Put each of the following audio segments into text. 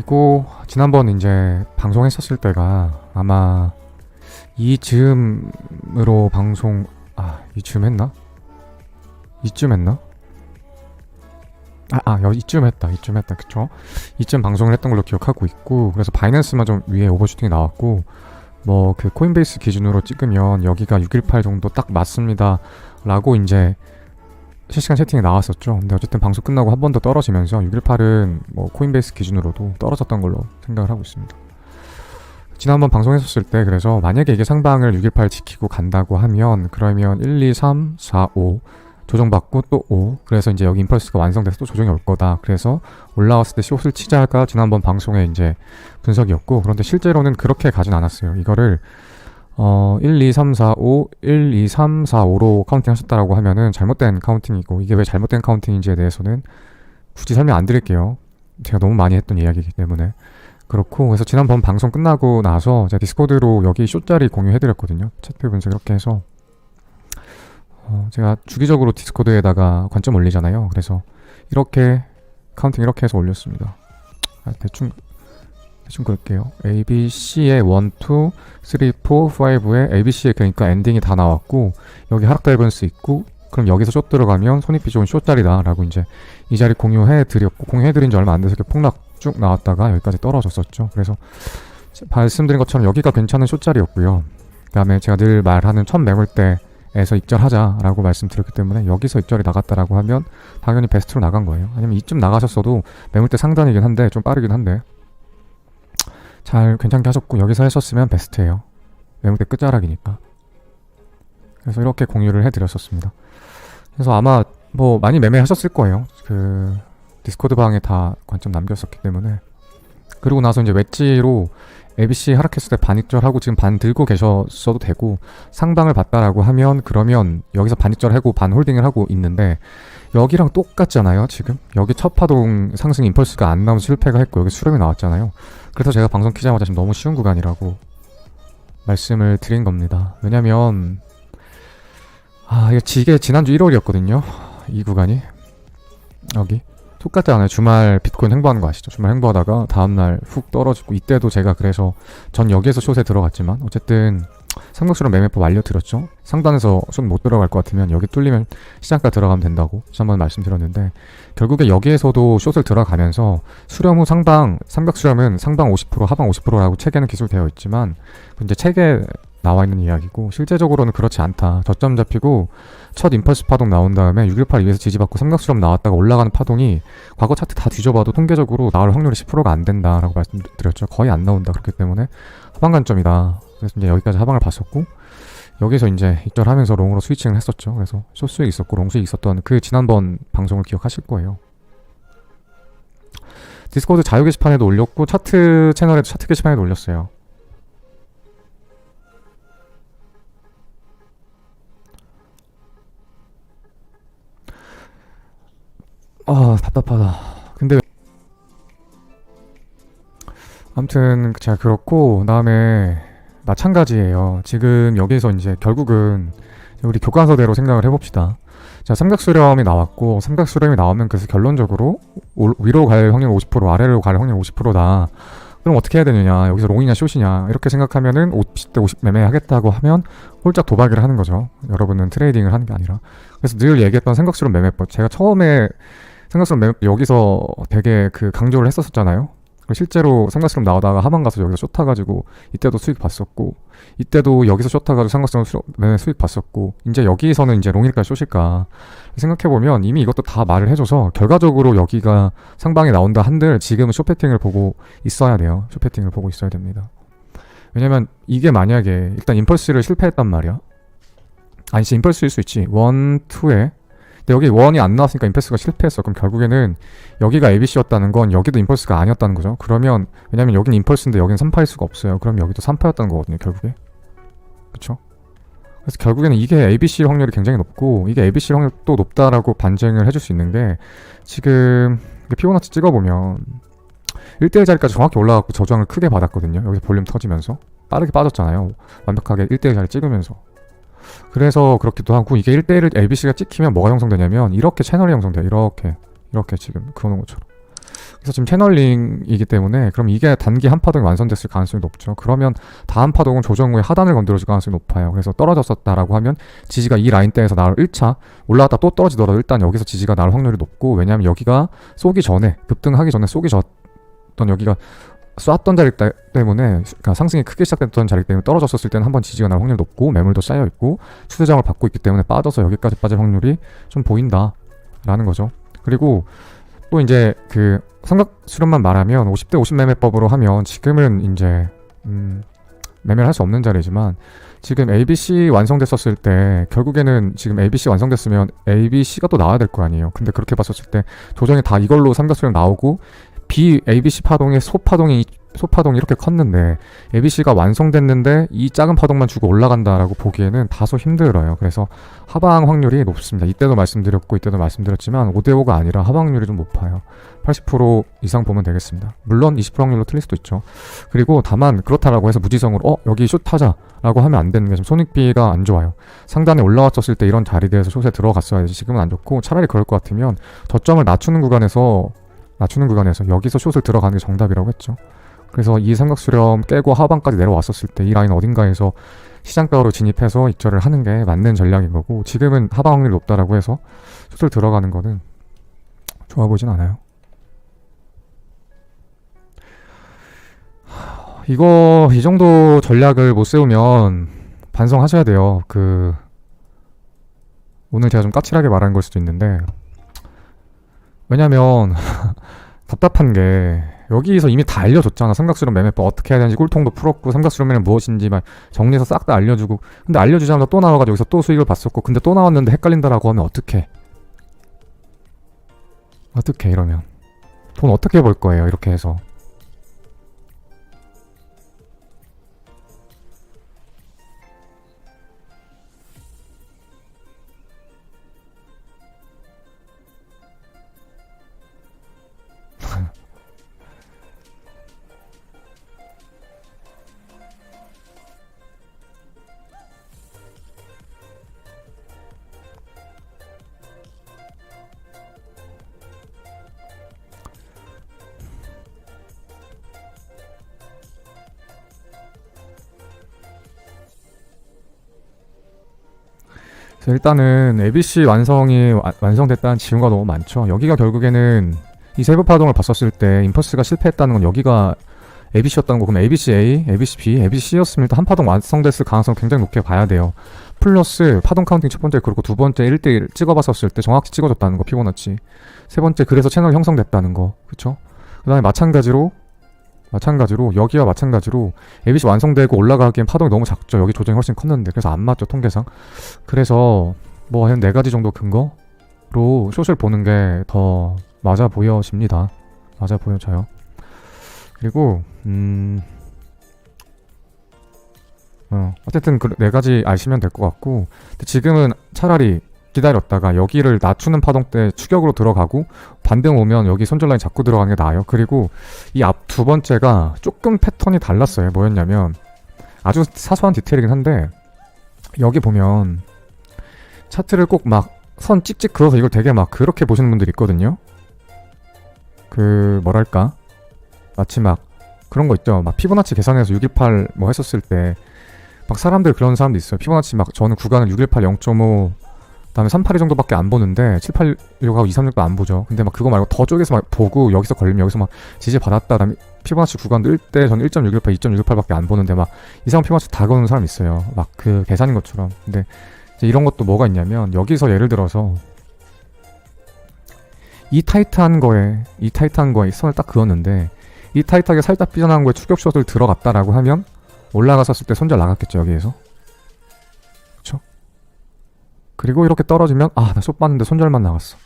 그리고 지난번 이제 방송했었을 때가 아마 이 즈음으로 방송 아 이쯤 했나? 이쯤 했나? 아, 아, 이쯤 했다. 이쯤 했다. 그쵸? 이쯤 방송을 했던 걸로 기억하고 있고, 그래서 바이낸스만 좀 위에 오버슈팅이 나왔고, 뭐, 그 코인베이스 기준으로 찍으면 여기가 618 정도 딱 맞습니다. 라고 이제 실시간 채팅이 나왔었죠. 근데 어쨌든 방송 끝나고 한 번 더 떨어지면서 618은 뭐 코인베이스 기준으로도 떨어졌던 걸로 생각을 하고 있습니다. 지난번 방송했었을 때 그래서 만약에 이게 상방을 618 지키고 간다고 하면 그러면 1, 2, 3, 4, 5 조정받고 또 5. 그래서 이제 여기 임펄스가 완성돼서 또 조정이 올 거다. 그래서 올라왔을 때 숏을 치자가 지난번 방송에 이제 분석이었고, 그런데 실제로는 그렇게 가진 않았어요. 이거를, 어, 1, 2, 3, 4, 5, 1, 2, 3, 4, 5로 카운팅 하셨다라고 하면은 잘못된 카운팅이고, 이게 왜 잘못된 카운팅인지에 대해서는 굳이 설명 안 드릴게요. 제가 너무 많이 했던 이야기이기 때문에. 그렇고, 그래서 지난번 방송 끝나고 나서 제가 디스코드로 여기 숏자리 공유해드렸거든요. 차트 분석 이렇게 해서. 어, 제가 주기적으로 디스코드에다가 관점 올리잖아요. 그래서 이렇게 카운팅 이렇게 해서 올렸습니다. 아, 대충 대충 그럴게요. A, B, C의 1, 2, 3, 4, 5에 A, B, C의 그러니까 엔딩이 다 나왔고 여기 하락 다이번스 있고 그럼 여기서 숏 들어가면 손익비 좋은 숏자리다 라고 이제 이 자리 공유해 드렸고 공유해 드린 지 얼마 안 돼서 이렇게 폭락 쭉 나왔다가 여기까지 떨어졌었죠. 그래서 말씀드린 것처럼 여기가 괜찮은 숏자리였고요. 그 다음에 제가 늘 말하는 첫 매물대 에서 입절하자라고 말씀드렸기 때문에 여기서 입절이 나갔다라고 하면 당연히 베스트로 나간 거예요. 아니면 이쯤 나가셨어도 매물대 상단이긴 한데 좀 빠르긴 한데 잘 괜찮게 하셨고 여기서 하셨으면 베스트예요. 매물대 끝자락이니까. 그래서 이렇게 공유를 해드렸었습니다. 그래서 아마 뭐 많이 매매하셨을 거예요. 그 디스코드 방에 다 관점 남겼었기 때문에 그리고 나서 이제 웨지로 ABC 하락했을 때 반익절하고 지금 반 들고 계셨어도 되고 상방을 봤다라고 하면 그러면 여기서 반익절 하고 반 홀딩을 하고 있는데 여기랑 똑같잖아요 지금 여기 첫 파동 상승 임펄스가 안 나오면 실패가 했고 여기 수렴이 나왔잖아요 그래서 제가 방송 키자마자 지금 너무 쉬운 구간이라고 말씀을 드린 겁니다 왜냐면 아 이게 지난주 1월이었거든요 이 구간이 여기 똑같지 않아요. 주말 비트코인 행보하는 거 아시죠? 주말 행보하다가 다음날 훅 떨어지고 이때도 제가 그래서 전 여기에서 숏에 들어갔지만 어쨌든 삼각수로 매매법 알려드렸죠. 상단에서 숏못 들어갈 것 같으면 여기 뚫리면 시장가 들어가면 된다고 지난번 말씀드렸는데 결국에 여기에서도 숏을 들어가면서 수렴 후 상방 삼각 수렴은 상방 50% 하방 50%라고 책에는 기술되어 있지만 이제 책에 나와 있는 이야기고 실제적으로는 그렇지 않다. 저점 잡히고 첫 임펄스 파동 나온 다음에 618 위에서 지지받고 삼각 수렴 나왔다가 올라가는 파동이 과거 차트 다 뒤져봐도 통계적으로 나올 확률이 10%가 안 된다라고 말씀드렸죠. 거의 안 나온다. 그렇기 때문에 하방 관점이다. 그래서 이제 여기까지 하방을 봤었고 여기서 이제 입절하면서 롱으로 스위칭을 했었죠. 그래서 숏 수익 있었고 롱 수익 있었던 그 지난번 방송을 기억하실 거예요. 디스코드 자유 게시판에도 올렸고 차트 채널에도 차트 게시판에도 올렸어요. 아 답답하다. 근데 아무튼 제가 그렇고 그다음에 마찬가지예요. 지금 여기서 이제 결국은 우리 교과서대로 생각을 해봅시다. 자 삼각수렴이 나왔고 삼각수렴이 나오면 그래서 결론적으로 올- 위로 갈 확률 50% 아래로 갈 확률 50%다. 그럼 어떻게 해야 되느냐 여기서 롱이냐 숏이냐 이렇게 생각하면은 50대 50 매매 하겠다고 하면 홀짝 도박을 하는 거죠. 여러분은 트레이딩을 하는 게 아니라 그래서 늘 얘기했던 삼각수렴 매매법 제가 처음에 삼각수렴 매매 여기서 되게 그 강조를 했었잖아요. 그리고 실제로 삼각수렴 나오다가 하방 가서 여기서 숏 타가지고 이때도 수익 봤었고 이때도 여기서 숏 타가지고 삼각수렴 수- 매매 수익 봤었고 이제 여기서는 이제 롱일까 숏일까 생각해 보면 이미 이것도 다 말을 해줘서 결과적으로 여기가 상방에 나온다 한들 지금은 숏 패팅을 보고 있어야 돼요. 숏 패팅을 보고 있어야 됩니다. 왜냐면 이게 만약에 일단 임펄스를 실패했단 말이야. 아니 진짜 임펄스일 수 있지. 원, 투에 근데 여기 원이 안 나왔으니까 임펄스가 실패했어. 그럼 결국에는 여기가 ABC였다는 건 여기도 임펄스가 아니었다는 거죠. 그러면 왜냐면 여기는 임펄스인데 여기는 3파일 수가 없어요. 그럼 여기도 3파였다는 거거든요. 결국에. 그쵸? 그래서 결국에는 이게 ABC 확률이 굉장히 높고 이게 ABC 확률 또 높다라고 반증을 해줄 수 있는 게 지금 피보나치 찍어보면 1대1 자리까지 정확히 올라가고 저장을 크게 받았거든요. 여기서 볼륨 터지면서 빠르게 빠졌잖아요. 완벽하게 1대1 자리 찍으면서 그래서 그렇기도 하고 이게 1대1을 ABC가 찍히면 뭐가 형성되냐면 이렇게 채널이 형성돼요. 이렇게 이렇게 지금 그러는 것처럼 그래서 지금 채널링이기 때문에 그럼 이게 단기 한 파동이 완성됐을 가능성이 높죠. 그러면 다음 파동은 조정 후에 하단을 건드려줄 가능성이 높아요. 그래서 떨어졌었다라고 하면 지지가 이 라인대에서 나를 1차 올라갔다 또 떨어지더라도 일단 여기서 지지가 날 확률이 높고 왜냐하면 여기가 쏘기 전에 급등하기 전에 쏘기 졌던 여기가 쐈던 자리 때- 때문에 그러니까 상승이 크게 시작됐던 자리 때문에 떨어졌었을 때는 한 번 지지가 날 확률이 높고 매물도 쌓여 있고 추세장을 받고 있기 때문에 빠져서 여기까지 빠질 확률이 좀 보인다라는 거죠. 그리고 또 이제 그 삼각 수렴만 말하면 50대 50 매매법으로 하면 지금은 이제 음 매매를 할 수 없는 자리지만 지금 ABC 완성됐었을 때 결국에는 지금 ABC 완성됐으면 ABC가 또 나와야 될 거 아니에요. 근데 그렇게 봤었을 때 조정이 다 이걸로 삼각 수렴 나오고 B ABC 파동의 소 파동이 소 파동이 이렇게 컸는데 ABC가 완성됐는데 이 작은 파동만 주고 올라간다라고 보기에는 다소 힘들어요. 그래서 하방 확률이 높습니다. 이때도 말씀드렸고 이때도 말씀드렸지만 5대5가 아니라 하방 확률이 좀 높아요. 80% 이상 보면 되겠습니다. 물론 20% 확률로 틀릴 수도 있죠. 그리고 다만 그렇다라고 해서 무지성으로 어 여기 숏 하자라고 하면 안 되는 게 지금 손익비가 안 좋아요. 상단에 올라왔었을 때 이런 자리대에서 숏에 들어갔어야지 지금은 안 좋고 차라리 그럴 것 같으면 저점을 낮추는 구간에서 낮추는 구간에서 여기서 숏을 들어가는 게 정답이라고 했죠. 그래서 이 삼각수렴 깨고 하방까지 내려왔었을 때 이 라인 어딘가에서 시장가로 진입해서 입절을 하는 게 맞는 전략인 거고 지금은 하방 확률이 높다라고 해서 숏을 들어가는 거는 좋아 보이진 않아요. 하, 이거 이 정도 전략을 못 세우면 반성하셔야 돼요. 그 오늘 제가 좀 까칠하게 말한 걸 수도 있는데 왜냐면 답답한 게 여기서 이미 다 알려줬잖아. 삼각수렴 매매법 어떻게 해야 되는지 꿀통도 풀었고 삼각수렴 매매는 무엇인지 막 정리해서 싹 다 알려주고 근데 알려주자마자 또 나와가지고 여기서 또 수익을 봤었고 근데 또 나왔는데 헷갈린다라고 하면 어떡해? 어떡해 이러면? 돈 어떻게 벌 거예요 이렇게 해서 그래서 일단은 ABC 완성이 와- 완성됐다는 징후가 너무 많죠. 여기가 결국에는 이 세부 파동을 봤었을 때 임퍼스가 실패했다는 건 여기가 ABC였다는 거 그럼 ABC A, ABC B, ABC C였으면 일단 한 파동 완성됐을 가능성 굉장히 높게 봐야 돼요. 플러스 파동 카운팅 첫 번째 그리고 두 번째 1대1 찍어봤었을 때 정확히 찍어줬다는 거 피보나치. 세 번째 그래서 채널 형성됐다는 거 그쵸? 그 다음에 마찬가지로 마찬가지로 여기와 마찬가지로 ABC 완성되고 올라가기엔 파동이 너무 작죠. 여기 조정이 훨씬 컸는데 그래서 안 맞죠 통계상. 그래서 뭐 한 네 가지 정도 근거로 숏을 보는 게 더 맞아 보여집니다. 맞아 보여져요. 그리고 음 어, 어쨌든 그 네 가지 아시면 될 것 같고 지금은 차라리 기다렸다가 여기를 낮추는 파동 때 추격으로 들어가고 반등 오면 여기 손절 라인 잡고 들어가는 게 나아요. 그리고 이 앞 두 번째가 조금 패턴이 달랐어요. 뭐였냐면 아주 사소한 디테일이긴 한데 여기 보면 차트를 꼭 막 선 찍찍 그어서 이걸 되게 막 그렇게 보시는 분들이 있거든요. 그 뭐랄까 마치 막 그런 거 있죠. 막 피보나치 계산해서 618 뭐 했었을 때 막 사람들 그런 사람도 있어요. 피보나치 막 저는 구간을 618 0.5그 다음에 382 정도밖에 안 보는데 786하고 236도 안 보죠. 근데 막 그거 말고 더 쪽에서 막 보고 여기서 걸리면 여기서 막 지지 받았다. 그다음에 피보나치 구간 늘때 저는 1.618, 2.618밖에 안 보는데 막 이상 피보나치 다 거는 사람 있어요. 막 그 계산인 것처럼. 근데 이런 것도 뭐가 있냐면 여기서 예를 들어서 이 타이트한 거에 이 타이트한 거에 선을 딱 그었는데 이 타이트하게 살짝 삐져나간 거에 추격샷을 들어갔다라고 하면 올라갔었을 때 손절 나갔겠죠 여기에서 그리고 이렇게 떨어지면 아나숏 봤는데 손절만 나갔어.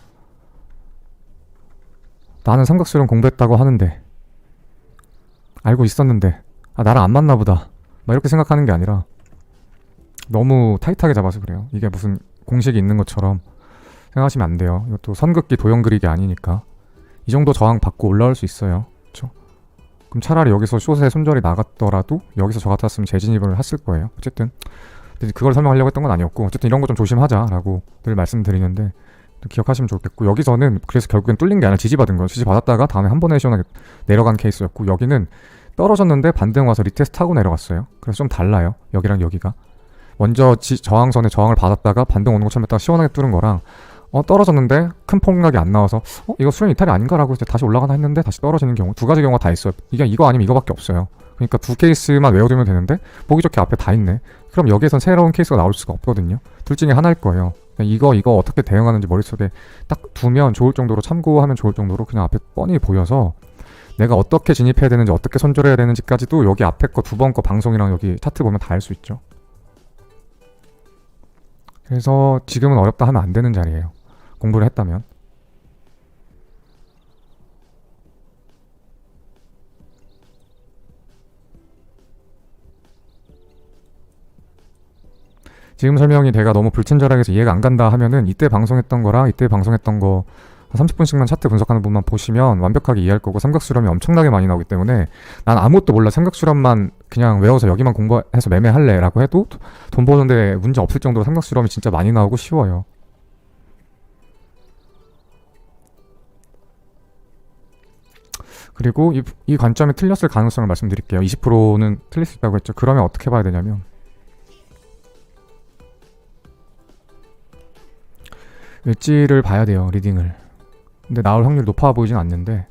나는 삼각수렴 공부했다고 하는데 알고 있었는데 아 나랑 안 맞나 보다. 막 이렇게 생각하는 게 아니라 너무 타이트하게 잡아서 그래요. 이게 무슨 공식이 있는 것처럼 생각하시면 안 돼요. 이것도 선긋기 도형 그리기 아니니까. 이 정도 저항 받고 올라올 수 있어요. 그쵸? 그럼 차라리 여기서 숏에 손절이 나갔더라도 여기서 저 같았으면 재진입을 했을 거예요. 어쨌든 그걸 설명하려고 했던 건 아니었고 어쨌든 이런 거 좀 조심하자라고 늘 말씀드리는데 기억하시면 좋겠고 여기서는 그래서 결국엔 뚫린 게 아니라 지지받은 거예요. 지지받았다가 다음에 한 번에 시원하게 내려간 케이스였고 여기는 떨어졌는데 반등 와서 리테스트 하고 내려갔어요. 그래서 좀 달라요. 여기랑 여기가. 먼저 지, 저항선에 저항을 받았다가 반등 오는 것처럼 했다가 시원하게 뚫은 거랑 어 떨어졌는데 큰 폭락이 안 나와서 어 이거 수렴 이탈이 아닌가라고 이제 다시 올라가나 했는데 다시 떨어지는 경우 두 가지 경우가 다 있어요. 이게 이거 아니면 이거밖에 없어요. 그러니까 두 케이스만 외워두면 되는데 보기 좋게 앞에 다 있네. 그럼 여기에선 새로운 케이스가 나올 수가 없거든요. 둘 중에 하나일 거예요. 이거 이거 어떻게 대응하는지 머릿속에 딱 두면 좋을 정도로 참고하면 좋을 정도로 그냥 앞에 뻔히 보여서 내가 어떻게 진입해야 되는지 어떻게 손절해야 되는지까지도 여기 앞에 거 두 번 거 방송이랑 여기 차트 보면 다 알 수 있죠. 그래서 지금은 어렵다 하면 안 되는 자리예요. 공부를 했다면. 지금 설명이 내가 너무 불친절하게 해서 이해가 안 간다 하면은 이때 방송했던 거랑 이때 방송했던 거 30분씩만 차트 분석하는 분만 보시면 완벽하게 이해할 거고 삼각수렴이 엄청나게 많이 나오기 때문에 난 아무것도 몰라. 삼각수렴만 그냥 외워서 여기만 공부해서 매매할래 라고 해도 돈 버는데 문제 없을 정도로 삼각수렴이 진짜 많이 나오고 쉬워요. 그리고 이, 이 관점이 틀렸을 가능성을 말씀드릴게요. 20%는 틀릴 수 있다고 했죠. 그러면 어떻게 봐야 되냐면 웨지를 봐야 돼요 리딩을. 근데 나올 확률이 높아 보이진 않는데.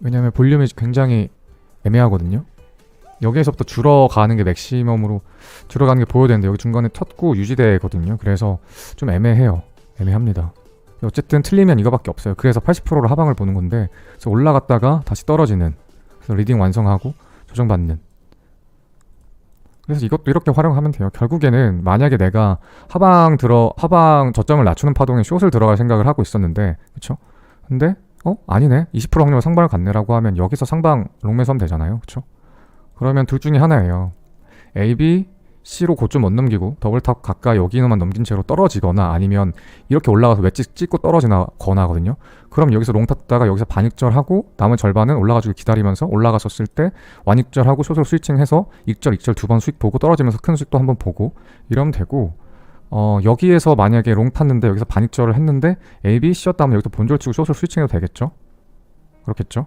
왜냐면 볼륨이 굉장히 애매하거든요. 여기에서부터 줄어가는 게 맥시멈으로 줄어가는 게 보여야 되는데 여기 중간에 쳤고 유지되거든요. 그래서 좀 애매해요. 애매합니다. 어쨌든 틀리면 이거밖에 없어요. 그래서 80%로 하방을 보는 건데 그래서 올라갔다가 다시 떨어지는 그래서 리딩 완성하고 조정받는 그래서 이것도 이렇게 활용하면 돼요. 결국에는 만약에 내가 하방 들어 하방 저점을 낮추는 파동에 숏을 들어갈 생각을 하고 있었는데, 그렇죠? 근데 어 아니네 20% 확률로 상방을 갔네라고 하면 여기서 상방 롱매섬 되잖아요, 그렇죠? 그러면 둘 중에 하나예요. A, B, C로 고점 못 넘기고 더블 탑 가까이 여기만 넘긴 채로 떨어지거나 아니면 이렇게 올라가서 웨지 찍고 떨어지거나 하거든요. 그럼 여기서 롱 탔다가 여기서 반익절하고 남은 절반은 올라가지고 기다리면서 올라갔었을 때 완익절하고 숏으로 스위칭해서 익절, 익절 두 번 수익 보고 떨어지면서 큰 수익도 한번 보고 이러면 되고 어 여기에서 만약에 롱 탔는데 여기서 반익절을 했는데 A, B, C였다 하면 여기서 본절 치고 숏으로 스위칭해도 되겠죠? 그렇겠죠?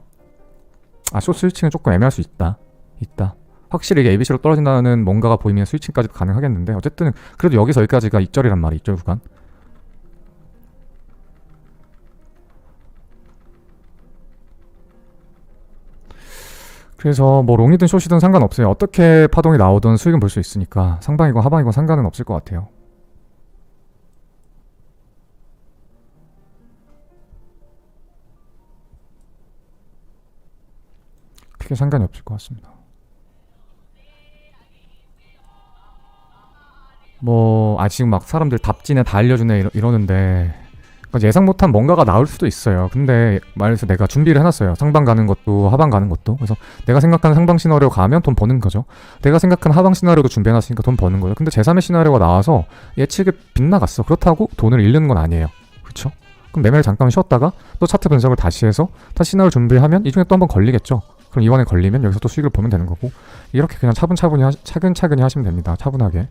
아, 숏 스위칭은 조금 애매할 수 있다. 있다. 확실히 이게 ABC로 떨어진다는 뭔가가 보이면 스위칭까지도 가능하겠는데 어쨌든 그래도 여기서 여기까지가 익절이란 말이 익절 구간? 그래서 뭐 롱이든 숏이든 상관없어요. 어떻게 파동이 나오든 수익은 볼 수 있으니까 상방이건 하방이건 상관은 없을 것 같아요. 크게 상관이 없을 것 같습니다 뭐 아직 막 사람들 답지네 다 알려주네 이러, 이러 는데 그러니까 예상 못한 뭔가가 나올 수도 있어요. 근데 말해서 내가 준비를 해놨어요. 상방 가는 것도 하방 가는 것도. 그래서 내가 생각하는 상방 시나리오 가면 돈 버는 거죠. 내가 생각하는 하방 시나리오도 준비해놨으니까 돈 버는 거죠. 근데 제3의 시나리오가 나와서 예측에 빗나갔어. 그렇다고 돈을 잃는 건 아니에요. 그렇죠? 그럼 매매를 잠깐 쉬었다가 또 차트 분석을 다시 해서 다시 시나리오 준비하면 이 중에 또 한 번 걸리겠죠. 그럼 이번에 걸리면 여기서 또 수익을 보면 되는 거고 이렇게 그냥 차분차분히 하, 차근차근히 하시면 됩니다. 차분하게.